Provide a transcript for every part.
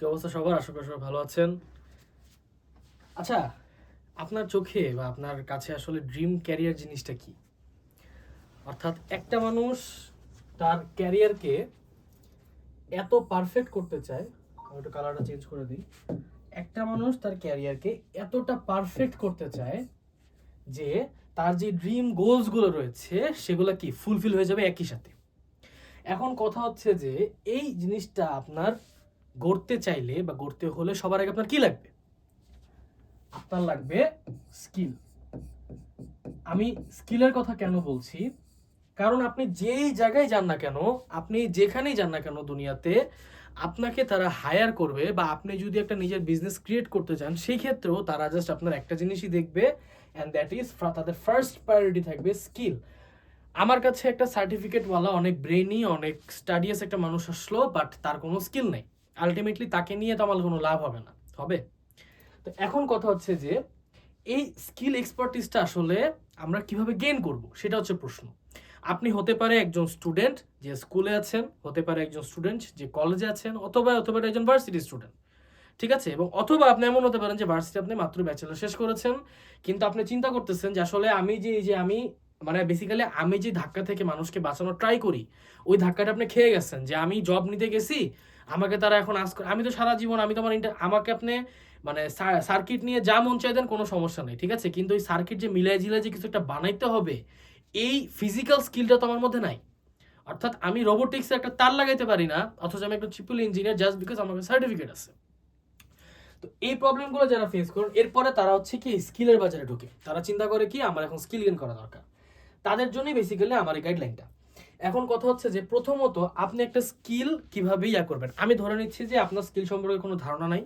কি অবস্থা সবার? আশা করি সবাই ভালো আছেন। আচ্ছা আপনার চোখে বা আপনার কাছে আসলে ড্রিম ক্যারিয়ার জিনিসটা কি? অর্থাৎ একটা মানুষ তার ক্যারিয়ারকে এত পারফেক্ট করতে চায়, আমি একটু কালারটা চেঞ্জ করে দিই, একটা মানুষ তার ক্যারিয়ারকে এতটা পারফেক্ট করতে চায় যে তার যে ড্রিম গোলসগুলো রয়েছে, সেগুলো কি ফুলফিল হয়ে যাবে একই সাথে। এখন কথা হচ্ছে যে, এই জিনিসটা আপনার গড়তে চাইলে বা গড়তে হলে সবার আগে আপনার কি লাগবে? আপনার লাগবে স্কিল আমি স্কিলের কথা কেন বলছি? কারণ আপনি যেই জায়গায় যান না কেন, আপনি যেখানেই যান না কেন দুনিয়াতে, আপনাকে তারা হায়ার করবে বা আপনি যদি একটা নিজের বিজনেস ক্রিয়েট করতে চান, সেই ক্ষেত্রেও তারা জাস্ট আপনার একটা জিনিসই দেখবে অ্যান্ড দ্যাট ইজ তাদের ফার্স্ট প্রায়োরিটি থাকবে স্কিল আমার কাছে একটা সার্টিফিকেটওয়ালা অনেক ব্রেনি অনেক স্টাডিয়াস একটা মানুষ আসলো বাট তার কোনো স্কিল নেই। আলটিমেটলি তাকে নিয়ে তো আমার কোনো লাভ হবে না, হবে? তো এখন কথা হচ্ছে যে, এই স্কিল এক্সপার্টিসটা আসলে আমরা কীভাবে গেইন করব, সেটা হচ্ছে প্রশ্ন। আপনি হতে পারে একজন স্টুডেন্ট যে স্কুলে আছেন, হতে পারে একজন স্টুডেন্ট যে কলেজে আছেন, অথবা, হতে পারে একজন ভার্সিটি স্টুডেন্ট ঠিক আছে? এবং অথবা আপনি এমন হতে পারেন যে ভার্সিটি আপনি মাত্র ব্যাচেলর শেষ করেছেন, কিন্তু আপনি চিন্তা করতেছেন যে আসলে আমি যে, এই যে আমি মানে বেসিক্যালি আমি যে ধাক্কা থেকে মানুষকে বাঁচানোর ট্রাই করি, ওই ধাক্কাটা আপনি খেয়ে গেছেন যে আমি জব নিতে গেছি আমাকে তারা এখন আজ আমি তো সারা জীবন, আমি তো আমার আমাকে আপনি মানে সার্কিট নিয়ে যা মন চাই দেন, কোনো সমস্যা নেই, ঠিক আছে? কিন্তু ওই সার্কিট যে মিলাই জিলাই যে কিছু একটা বানাইতে হবে, এই ফিজিক্যাল স্কিলটা তো আমার মধ্যে নাই। অর্থাৎ আমি রোবোটিক্সে একটা তার লাগাইতে পারি না, অথচ আমি একটা ট্রিপল ইঞ্জিনিয়ার জাস্ট বিকজ আমার সার্টিফিকেট আছে। তো এই প্রবলেমগুলো যারা ফেস করেন, এরপরে তারা হচ্ছে কি স্কিলের বাজারে ঢুকে। তারা চিন্তা করে কি, আমার এখন স্কিল গেন করা দরকার। তাদের জন্যই বেসিক্যালি আমার এই গাইডলাইনটা এখন কথা হচ্ছে যে প্রথমত আপনি একটা স্কিল কীভাবে ইয়া করবেন? আমি ধরে নিচ্ছি যে আপনার স্কিল সম্পর্কে কোনো ধারণা নাই,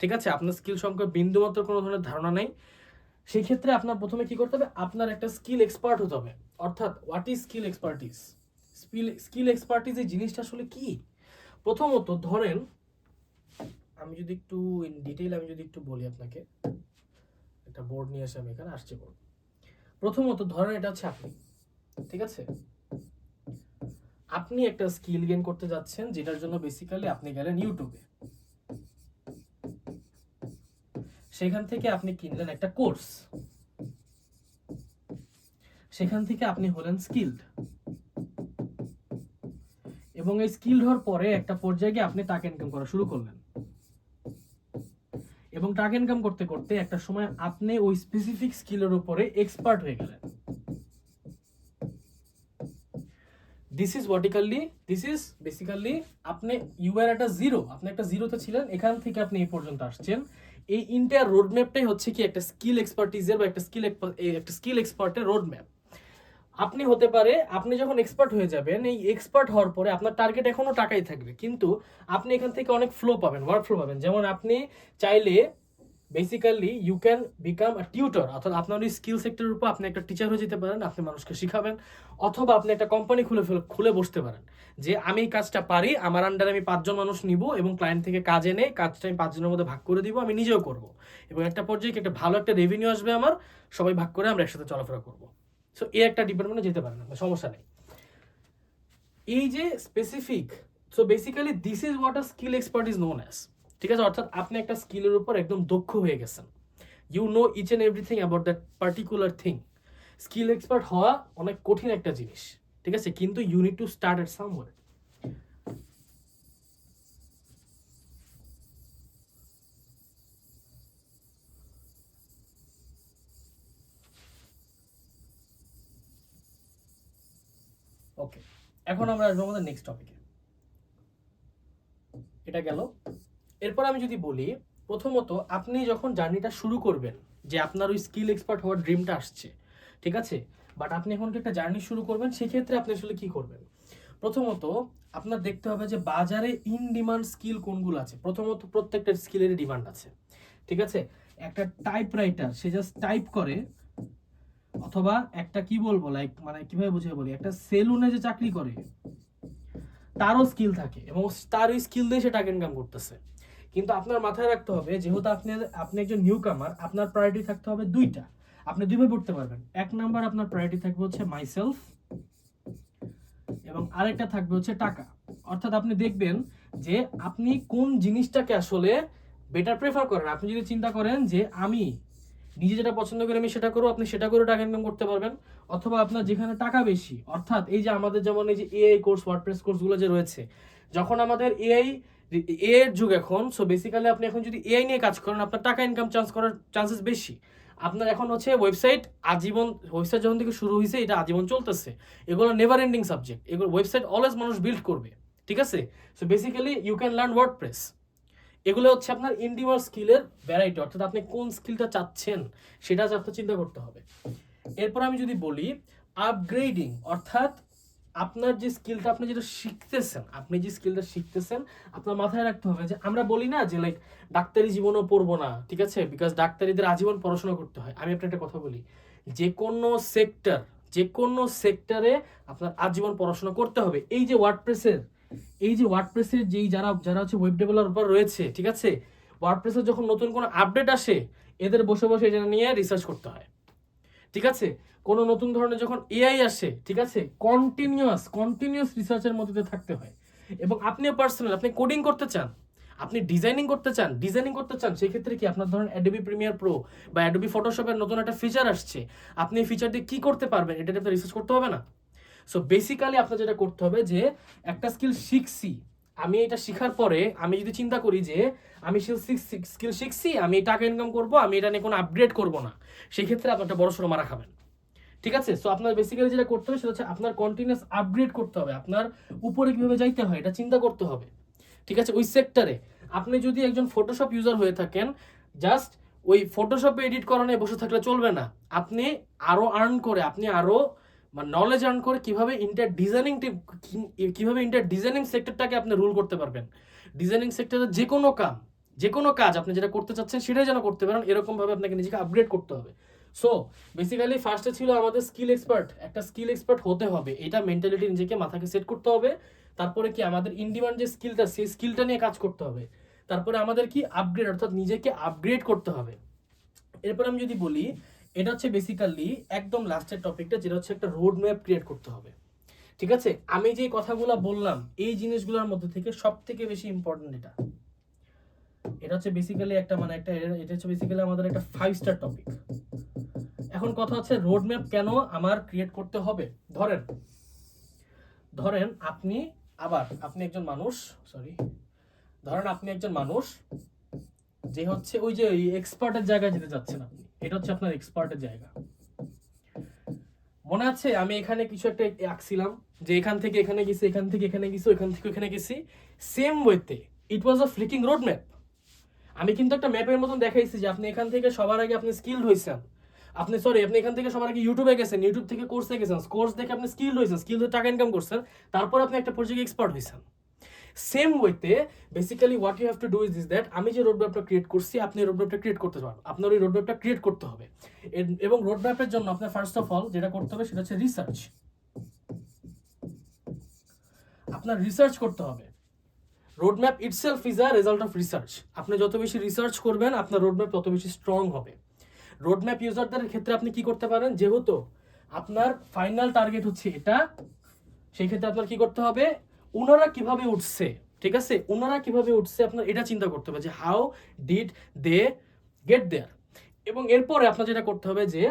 ঠিক আছে? আপনার স্কিল সম্পর্কে বিন্দুমাত্র কোনো ধরনের ধারণা নেই। সেই ক্ষেত্রে আপনার প্রথমে কি করতে হবে? আপনার একটা স্কিল এক্সপার্ট হতে হবে। অর্থাৎ what is skill expertise skill skill expertise এই জিনিসটা আসলে কি? প্রথমত ধরেন, আমি যদি একটু ইন ডিটেইল আমি যদি একটু বলি আপনাকে। একটা বোর্ড নিয়ে এসে আমি এখানে আসছি বোর্ড প্রথমত ধরেন এটা হচ্ছে আপনি, ঠিক আছে? আপনি একটা স্কিল গেন করতে যাচ্ছেন, যেটার জন্য বেসিক্যালি আপনি গেলেন ইউটিউবে। সেখান থেকে আপনি কিনলেন একটা কোর্স। সেখান থেকে আপনি হলেন স্কিলড এবং এই স্কিল হওয়ার পরে একটা পর্যায়ে গিয়ে আপনি টাকা ইনকাম করা শুরু করলেন। এবং টাকা ইনকাম করতে করতে একটা সময় আপনি ওই স্পেসিফিক স্কিলের উপরে এক্সপার্ট হয়ে গেলেন। This is vertically this is basically আপনি ইউ আর একটা জিরো আপনি একটা জিরোতে ছিলেন, এখান থেকে আপনি এই পর্যন্ত আসছেন। এই ইন্টার রোড ম্যাপটাই হচ্ছে কি একটা স্কিল এক্সপার্টিজের বা একটা স্কিল একটা স্কিল এক্সপার্টের রোড ম্যাপ আপনি হতে পারে, আপনি যখন এক্সপার্ট হয়ে যাবেন, এই এক্সপার্ট হওয়ার পরে আপনার টার্গেট এখনও টাকাই থাকবে। কিন্তু আপনি এখান থেকে অনেক ফ্লো পাবেন ওয়ার্ক ফ্লো পাবেন। যেমন আপনি চাইলে basically you can become a tutor অর্থাৎ আপনার ওই স্কিল সেক্টরের উপর আপনি একটা টিচার হয়ে যেতে পারেন, আপনি মানুষকে শিখাবেন, অথবা আপনি একটা কোম্পানি খুলে খুলে বসতে পারেন। যে আমি এই কাজটা পারি, আমার আন্ডারে আমি পাঁচজন মানুষ নিব এবং ক্লায়েন্ট থেকে কাজ এনে কাজটা আমি পাঁচজনের মধ্যে ভাগ করে দিব, আমি নিজেও করব। এবং একটা পর্যায়ে একটা ভালো একটা রেভিনিউ আসবে আমার, সবাই ভাগ করে আমরা একসাথে চলাফেরা করব। সো এই একটা ডিপার্টমেন্টে যেতে পারেন আপনার সমস্যা নেই। এই যে specific so basically this is what a skill expert is known as ঠিক আছে? অর্থাৎ আপনি একটা স্কিলের উপর একদম দক্ষ হয়ে গেছেন। You know each and everything about that particular thing skill expert হওয়া অনেক কঠিন একটা জিনিস, ঠিক আছে? কিন্তু you need to start at somewhere okay এখন আমরা আসব আমাদের নেক্সট টপিকে এটা গেল এরপর আমি যদি বলি, প্রথমত আপনি যখন জার্নিটা শুরু করবেন, যে আপনার ওই স্কিল এক্সপার্ট হওয়ার ড্রিমটা আসছে, ঠিক আছে? বাট আপনি এখন একটা জার্নি শুরু করবেন, সেক্ষেত্রে আপনি আসলে কি করবেন? প্রথমত আপনার দেখতে হবে যে বাজারে ইন ডিমান্ড স্কিল কোনগুলো আছে। প্রথমত প্রত্যেকটা স্কিলের ডিমান্ড আছে, ঠিক আছে? একটা টাইপ রাইটার সে জাস্ট টাইপ করে, অথবা একটা কি বলব লাইক মানে কীভাবে বুঝিয়ে বলি, একটা সেলুনে যে চাকরি করে, তারও স্কিল থাকে এবং তার ওই স্কিল দিয়ে সে টাকা ইনকাম করতেছে। কিন্তু আপনার মাথায় রাখতে হবে, যেহেতু আপনি আপনি একজন নিউ কামার আপনার প্রায়োরিটি থাকতে হবে দুইটা। আপনি দুইভাবে পড়তে পারবেন। এক নাম্বার আপনার প্রায়োরিটি থাকবে হচ্ছে মাইসেলফ এবং আরেকটা থাকবে হচ্ছে টাকা। অর্থাৎ আপনি দেখবেন যে আপনি কোন জিনিসটাকে আসলে বেটার প্রেফার করেন। আপনি যদি চিন্তা করেন যে আমি নিজে যেটা পছন্দ করি, আমি সেটা করব, আপনি সেটা করে টাকা ইনকাম করতে পারবেন। অথবা আপনার যেখানে টাকা বেশি, অর্থাৎ এই যে আমাদের যেমন এই যে এআই কোর্স ওয়ার্ডপ্রেস কোর্সগুলো যে রয়েছে, যখন আমাদের এআই এর যুগ এখন সো বেসিক্যালি আপনি এখন যদি এআই নিয়ে কাজ করেন, আপনার টাকা ইনকাম চান্স করার চান্সেস বেশি। আপনার এখন হচ্ছে ওয়েবসাইট আজীবন ওয়েবসাইট যখন থেকে শুরু হয়েছে এটা আজীবন চলতেছে। এগুলো নেভার এন্ডিং সাবজেক্ট এগুলো ওয়েবসাইট অলওয়েজ মানুষ বিল্ড করবে। ঠিক আছে? So basically you can learn WordPress এগুলো হচ্ছে আপনার ইন্ডিভিজুয়াল স্কিলের ভ্যারাইটি অর্থাৎ আপনি কোন স্কিলটা চাচ্ছেন, সেটা আপনার চিন্তা করতে হবে। এরপর আমি যদি বলি আপগ্রেডিং অর্থাৎ আপনার যে স্কিলটা আপনি যেটা শিখতেছেন, আপনি যে স্কিলটা শিখতেছেন, আপনার মাথায় রাখতে হবে যে আমরা বলি না যে লাইক ডাক্তারি জীবনও পড়ব না, ঠিক আছে? বিকজ ডাক্তারিদের আজীবন পড়াশোনা করতে হয়। আমি আপনার একটা কথা বলি, যে কোনো সেক্টর যে কোনো সেক্টরে আপনার আজীবন পড়াশোনা করতে হবে। এই যে ওয়ার্ডপ্রেসের এই যে ওয়ার্ডপ্রেসের যেই যারা যারা হচ্ছে ওয়েব ডেভেলপার রয়েছে, ঠিক আছে? ওয়ার্ডপ্রেসের যখন নতুন কোনো আপডেট আসে, এদের বসে বসে এটা নিয়ে রিসার্চ করতে হয়। ঠিক আছে? কোনো নতুন ধরনের যখন এআই আসে, ঠিক আছে? কন্টিনিউয়াস কন্টিনিউয়াস রিসার্চের মধ্যে থাকতে হয়। এবং আপনিও পার্সোনাল আপনি কোডিং করতে চান, আপনি ডিজাইনিং করতে চান ডিজাইনিং করতে চান, সেই ক্ষেত্রে কি আপনার ধরেন অ্যাডোবি প্রিমিয়ার প্রো বা অ্যাডোবি ফটোশপের নতুন একটা ফিচার আসছে, আপনি এই ফিচার দিয়ে কি করতে পারবেন, এটা আপনার রিসার্চ করতে হবে না। সো বেসিক্যালি আপনার যেটা করতে হবে যে, একটা স্কিল শিখছি আমি এটা শেখার পরে আমি যদি চিন্তা করি যে আমি স্কিল শিখছি, আমি টাকা ইনকাম করব, আমি এটা নিয়ে কোনো আপগ্রেড করব না সেই ক্ষেত্রে আপনি একটা বড় সড়ো মারা খাবেন। ঠিক আছে? সো আপনার বেসিক্যালি যেটা করতে হবে সেটা হচ্ছে আপনার কন্টিনিউস আপগ্রেড করতে হবে, আপনার উপরে কীভাবে যাইতে হয় এটা চিন্তা করতে হবে। ঠিক আছে? ওই সেক্টরে আপনি যদি একজন ফটোশপ ইউজার হয়ে থাকেন জাস্ট ওই ফটোশপে এডিট করা নিয়ে বসে থাকলে চলবে না। আপনি আরও আর্ন করে, আপনি আরও মানে নলেজ আর্ন করে কীভাবে ইন্টার ডিজাইনিং কীভাবে ইন্টার ডিজাইনিং সেক্টরটাকে আপনি রুল করতে পারবেন। ডিজাইনিং সেক্টরের যে কোনো কাম, যে কোনো কাজ আপনি যেটা করতে চাচ্ছেন সেটাই যেন করতে পারেন, এরকমভাবে আপনাকে নিজেকে আপগ্রেড করতে হবে। সো বেসিক্যালি ফার্স্টে ছিল আমাদের স্কিল এক্সপার্ট একটা স্কিল এক্সপার্ট হতে হবে, এটা মেন্টালিটি নিজেকে মাথাকে সেট করতে হবে। তারপরে কি আমাদের ইনডিমান্ড যে স্কিলটা সেই স্কিলটা নিয়ে কাজ করতে হবে। তারপরে আমাদের কি আপগ্রেড অর্থাৎ নিজেকে আপগ্রেড করতে হবে। এরপর আমি যদি বলি এটা হচ্ছে বেসিক্যালি একদম লাস্টের টপিকটা যেটা হচ্ছে একটা রোড ম্যাপ ক্রিয়েট করতে হবে। ঠিক আছে? আমি যে কথাগুলো বললাম, এই জিনিসগুলোর মধ্যে থেকে সব থেকে বেশি ইম্পর্টেন্ট এটা। এটা হচ্ছে বেসিক্যালি একটা মানে একটা, এটা হচ্ছে বেসিক্যালি আমাদের একটা ফাইভ স্টার টপিক এখন কথা হচ্ছে রোড ম্যাপ কেন আমার ক্রিয়েট করতে হবে? ধরেন ধরেন আপনি আবার, আপনি একজন মানুষ সরি ধরেন আপনি একজন মানুষ যে হচ্ছে ওই যে এক্সপার্টের জায়গায় যেতে যাচ্ছেন আপনি। এটা হচ্ছে আপনার এক্সপার্টের জায়গা। মনে আছে আমি এখানে কিছু একটা আঁকছিলাম, যে এখান থেকে এখানে গেছি, এখান থেকে এখানে গেছি এখান থেকে এখানে গেছি। সেম ওয়েতে ইট ওয়াজ আ ফ্লিকিং রোড ম্যাপ আমি কিন্তু একটা ম্যাপের মতন দেখাইছি যে আপনি এখান থেকে সবার আগে আপনি স্কিল হয়েছেন আপনি সরি আপনি এখান থেকে সবার আগে ইউটিউবে গেছেন ইউটিউব থেকে কোর্সে গেছেন কোর্স দেখে আপনি স্কিল হয়েছেন স্কিল টাকা ইনকাম করছেন, তারপর আপনি একটা প্রজেক্ট এক্সপার্ট হয়েছেন সেম ওয়েতে basically what you have to do is this that আমি যে রোড ম্যাপটা ক্রিয়েট করছি, আপনি রোড ম্যাপটা ক্রিয়েট করতে পারবেন। আপনার ওই রোড ম্যাপটা ক্রিয়েট করতে হবে। এবং রোড ম্যাপের জন্য আপনার ফার্স্ট অফ অল যেটা করতে হবে সেটা হচ্ছে রিসার্চ আপনার রিসার্চ করতে হবে। Road map itself is a result of research আপনি যত বেশি রিসার্চ করবেন, আপনার রোড ম্যাপ তত বেশি স্ট্রং হবে। রোড ম্যাপ ইউজারদের ক্ষেত্রে আপনি কি করতে পারেন? যেহেতু আপনার ফাইনাল টার্গেট হচ্ছে এটা, সেই ক্ষেত্রে আপনার কি করতে হবে? ওনারা কীভাবে উঠছে, ঠিক আছে? ওনারা কীভাবে উঠছে আপনার, এটা চিন্তা করতে হবে যে how did they get there এবং এরপরে আপনার যেটা করতে হবে যে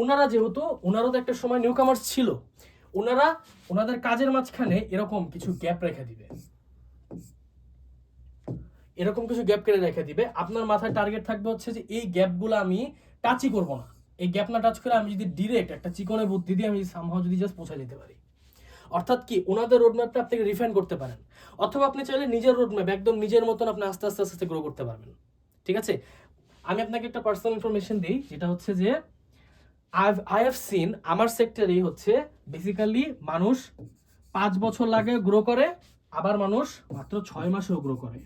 ওনারা যেহেতু ওনারও তো একটা সময় নিউ কামার্স ছিল ওনারা ওনাদের কাজের মাঝখানে এরকম কিছু গ্যাপ রেখে দিবে। এরকম কিছু গ্যাপ কেটে রেখে দিবে। আপনার মাথায় টার্গেট থাকবে হচ্ছে যে, এই গ্যাপগুলো আমি টাচই করব না। এই গ্যাপ না টাচ করে আমি যদি ডিরেক্ট একটা চিকনে বুদ্ধি দিয়ে আমি সামহাও যদি জাস্ট পৌঁছে যেতে পারি। অর্থাৎ কি ওনাদের রোডম্যাপটা আপনি রিফাইন করতে পারেন। অথবা আপনি চাইলে নিজের রোডম্যাপ একদম নিজের মতন আপনি আস্তে আস্তে আস্তে গ্রো করতে পারবেন। ঠিক আছে? আমি আপনাকে একটা পার্সোনাল ইনফরমেশন দিই, যেটা হচ্ছে যে আই আই হ্যাভ সিন আমার সেক্টরেই হচ্ছে বেসিক্যালি মানুষ পাঁচ বছর লাগে গ্রো করে, আবার মানুষ মাত্র ছয় মাসেও গ্রো করে।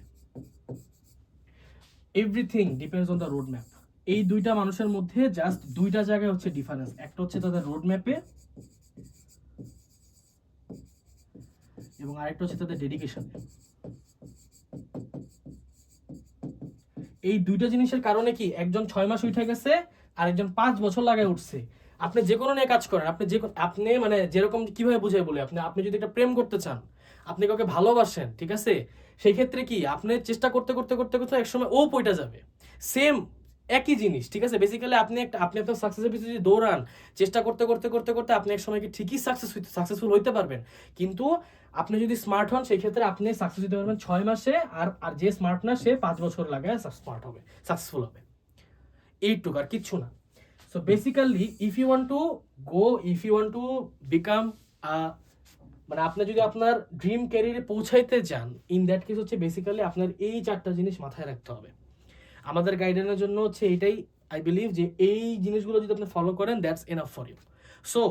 Everything depends on the road map এই দুইটা মানুষের মধ্যে জাস্ট দুইটা জায়গায় হচ্ছে ডিফারেন্স একটা হচ্ছে তাদের রোড ম্যাপে এবং আরেকটা হচ্ছে তাদের ডেডিকেশনে এই দুইটা জিনিসের কারণে কি একজন ছয় মাস উঠে গেছে আর একজন পাঁচ বছর লাগায় উঠছে। আপনি যে কোনো নিয়ে কাজ করেন, আপনি যে আপনি মানে যেরকম কীভাবে বুঝাই বলি আপনি আপনি যদি একটা প্রেম করতে চান, আপনি কাউকে ভালোবাসেন, ঠিক আছে? সেই ক্ষেত্রে কি আপনি চেষ্টা করতে করতে করতে করতে একসময় ও পইটা যাবে। সেম একই জিনিস, ঠিক আছে? বেসিক্যালি আপনি একটা, আপনি আপনার সাকসেসের পিছনে যদি দৌড়ান, চেষ্টা করতে করতে করতে করতে আপনি এক সময় কি ঠিকই সাকসেস সাকসেসফুল হইতে পারবেন। কিন্তু আপনি যদি স্মার্ট হন, সেই ক্ষেত্রে আপনি সাকসেস হতে পারবেন ছয় মাসে, আর আর যে স্মার্ট না, সে পাঁচ বছর লাগায় স্মার্ট হবে সাকসেসফুল হবে। এইটুকু, আর কিচ্ছু না। So basically if you want to go if you want to become মানে আপনি যদি আপনার ড্রিম ক্যারিয়ারে পৌঁছাইতে চান ইন দ্যাট কেস হচ্ছে বেসিক্যালি আপনার এই চারটা জিনিস মাথায় রাখতে হবে। আমাদের গাইডেন্সের জন্য হচ্ছে এটাই আই বিলিভ যে এই জিনিসগুলো যদি আপনি ফলো করেন that's enough for you so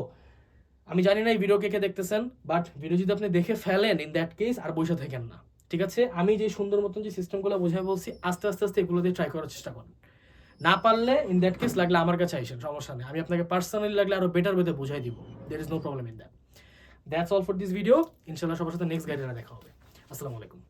আমি জানি না এই ভিডিও কে দেখতেছেন বাট ভিডিও যদি আপনি দেখে ফেলেন ইন দ্যাট কেস আর বসে থাকেন না। ঠিক আছে? আমি যে সুন্দর মতন যে সিস্টেমগুলো বোঝাই বলছি, আস্তে আস্তে আস্তে এগুলো দিয়ে ট্রাই করার চেষ্টা করুন। না পারলে ইন দ্যাট কেস লাগলে আমার কাছে আইসেন, সমস্যা নেই। আমি আপনাকে পার্সোনালি লাগলে আরও বেটার ওয়েতে বুঝাই দিব। There is no problem in that that's all for this video ইনশাল্লাহ সবার সাথে নেক্সট গাইডে দেখা হবে। আসসালামু আলাইকুম।